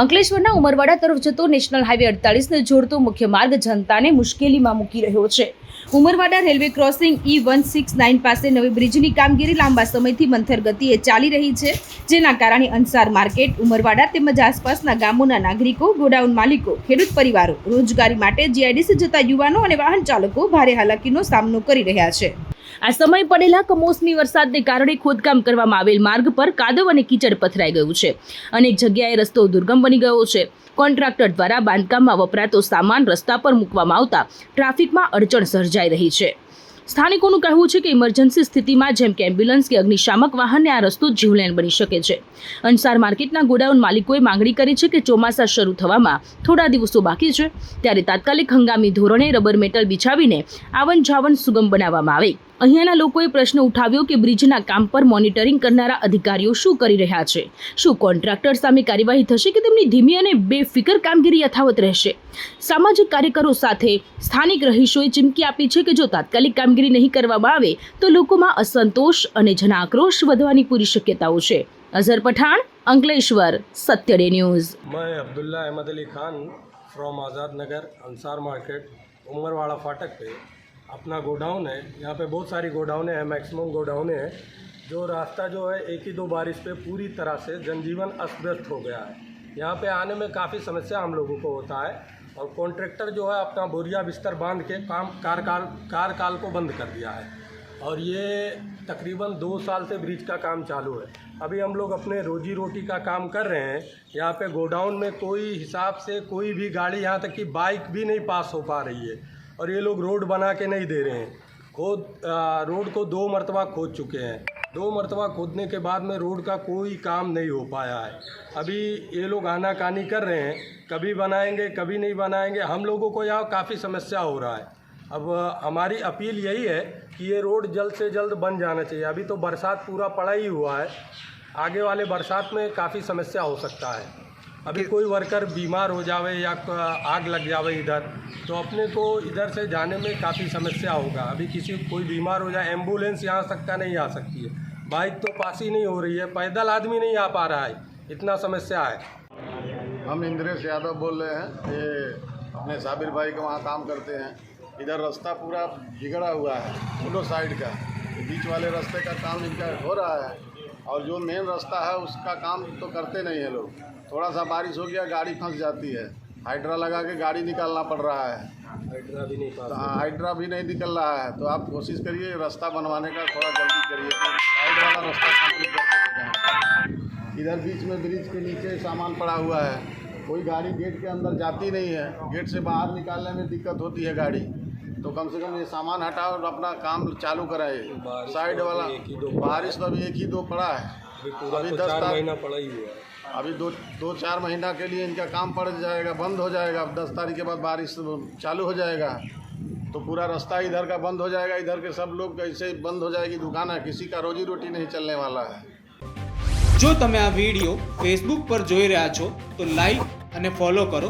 અંકલેશ્વરના ઉમરવાડા તરફ જતો નેશનલ હાઈવે અડતાલીસને જોડતો મુખ્ય માર્ગ જનતાને મુશ્કેલીમાં મૂકી રહ્યો છે. Umarwada railway crossing E one six nine પાસે નવી બ્રિજની કામગીરી લાંબા સમયથી મંથર ગતિએ ચાલી રહી છે, જેના કારણે અંસાર માર્કેટ, ઉમરવાડા તેમજ આસપાસના ગામોના નાગરિકો, ગોડાઉન માલિકો, ખેડૂત પરિવારો રોજગારી માટે જીઆઈડીસી જતા યુવાનો અને વાહન ચાલકો ભારે હાલાકીનો સામનો કરી રહ્યા છે. આ સમય પડેલા કમોસમી વરસાદને કારણે ખોદકામ કરવામાં આવેલ માર્ગ પર કાદવ અને કીચડ પથરાઈ ગયું છે. અનેક જગ્યાએ રસ્તો દુર્ગમ બની ગયો છે. કોન્ટ્રાક્ટર દ્વારા બાંધકામમાં વપરાતો સામાન રસ્તા પર મૂકવામાં આવતા ટ્રાફિકમાં અડચણ સર્જાઈ રહી છે. સ્થાનિકોનું કહેવું છે કે ઇમરજન્સી સ્થિતિમાં જેમ કે એમ્બ્યુલન્સ કે અગ્નિશામક વાહનને આ રસ્તો જીવલેણ બની શકે છે. અંસાર માર્કેટના ગોડાઉન માલિકોએ માંગણી કરી છે કે ચોમાસા શરૂ થવામાં થોડા દિવસો બાકી છે. ત્યારે તાત્કાલિક હંગામી ધોરણે રબર મેટલ બિછાવીને આવન જાવન સુગમ બનાવવામાં આવે. અહીંયાના લોકોએ પ્રશ્ન ઉઠાવ્યો કે બ્રિજના કામ પર મોનિટરિંગ કરનારા અધિકારીઓ શું કરી રહ્યા છે? શું કોન્ટ્રાક્ટર સામે કાર્યવાહી થશે કે તેમની ધીમી અને બેફિકર કામગીરી યથાવત રહેશે? સામાજિક કાર્યકરો સાથે સ્થાનિક રહીશોએ ચીમકી આપી છે કે જો તાત્કાલિક કામગીરી નહીં કરવામાં આવે, તો લોકોમાં અસંતોષ અને જનાક્રોશ વધવાની પૂરી શક્યતાઓ છે. અઝર પઠાણ, અંકલેશ્વર સત્ય ડે ન્યૂઝ મેં અબ્દુલ્લા અહેમદ અલી ખાન ફ્રોમ આઝાદનગર અંસાર માર્કેટ ઉમરવાડા ફાટક પે अपना गोडाउन है। यहाँ पे बहुत सारी गोडाउनें हैं मैक्सिमम गोडाउनें हैं। जो रास्ता जो है, एक ही दो बारिश पे पूरी तरह से जनजीवन अस्त व्यस्त हो गया है। यहाँ पे आने में काफ़ी समस्या हम लोगों को होता है। और कॉन्ट्रैक्टर जो है, अपना बोरिया बिस्तर बाँध के काम कार काल कार काल को बंद कर दिया है। और ये तकरीबन दो साल से ब्रिज का काम चालू है। अभी हम लोग अपने रोजी रोटी का काम कर रहे हैं। यहाँ पे गोडाउन में कोई हिसाब से कोई भी गाड़ी यहाँ तक कि बाइक भी नहीं पास हो पा रही है। और ये लोग रोड बना के नहीं दे रहे हैं। खोद रोड को दो मरतबा खोद चुके हैं। दो मरतबा खोदने के बाद में रोड का कोई काम नहीं हो पाया है। अभी ये लोग आनाकानी कर रहे हैं। कभी बनाएँगे, कभी नहीं बनाएँगे। हम लोगों को यहाँ काफ़ी समस्या हो रहा है। अब हमारी अपील यही है कि ये रोड जल्द से जल्द बन जाना चाहिए। अभी तो बरसात पूरा पड़ा ही हुआ है। आगे वाले बरसात में काफ़ी समस्या हो सकता है। अभी कोई वर्कर बीमार हो जावे या आग लग जावे इधर तो अपने को इधर से जाने में काफ़ी समस्या होगा। अभी किसी कोई बीमार हो जाए एंबुलेंस यहाँ तक का नहीं आ सकती है। बाइक तो पास ही नहीं हो रही है पैदल आदमी नहीं आ पा रहा है इतना समस्या है। हम इंद्रेश यादव बोल रहे हैं ये अपने साबिर भाई के वहाँ काम करते हैं। इधर रास्ता पूरा बिगड़ा हुआ है दोनों साइड का। बीच वाले रास्ते का काम इनका हो रहा है। और जो मेन रास्ता है उसका काम तो करते नहीं है लोग। थोड़ा सा बारिश हो गया गाड़ी फंस जाती है। हाइड्रा लगा के गाड़ी निकालना पड़ रहा है। हाइड्रा भी नहीं पास हाइड्रा भी नहीं निकल रहा है। तो आप कोशिश करिए रास्ता बनवाने का थोड़ा जल्दी करिए। साइड वाला रास्ता कंप्लीट करके देना इधर बीच में ब्रिज के नीचे सामान पड़ा हुआ है। कोई गाड़ी गेट के अंदर जाती नहीं है। गेट से बाहर निकालने में दिक्कत होती है गाड़ी। तो कम से कम ये सामान हटाओ और अपना काम चालू कराए बारिश साइड तो वाला अभी एक ही दो पड़ा बारिश तो अभी एक ही दो पड़ा है अभी पूरा अभी तो दस चार तारीख- महीना पड़ा ही हुआ है अभी दो दो चार महीना के लिए इनका काम पड़ जाएगा बंद हो जाएगा अब दस तारीख के बाद बारिश चालू हो जाएगा तो पूरा रास्ता इधर का बंद हो जाएगा इधर के सब लोग ऐसे ही बंद हो जाएगी दुकान है किसी का रोजी रोटी नहीं चलने वाला है જો તમે આ વિડીયો ફેસબુક પર જોઈ રહ્યા છો તો લાઈક અને ફોલો કરો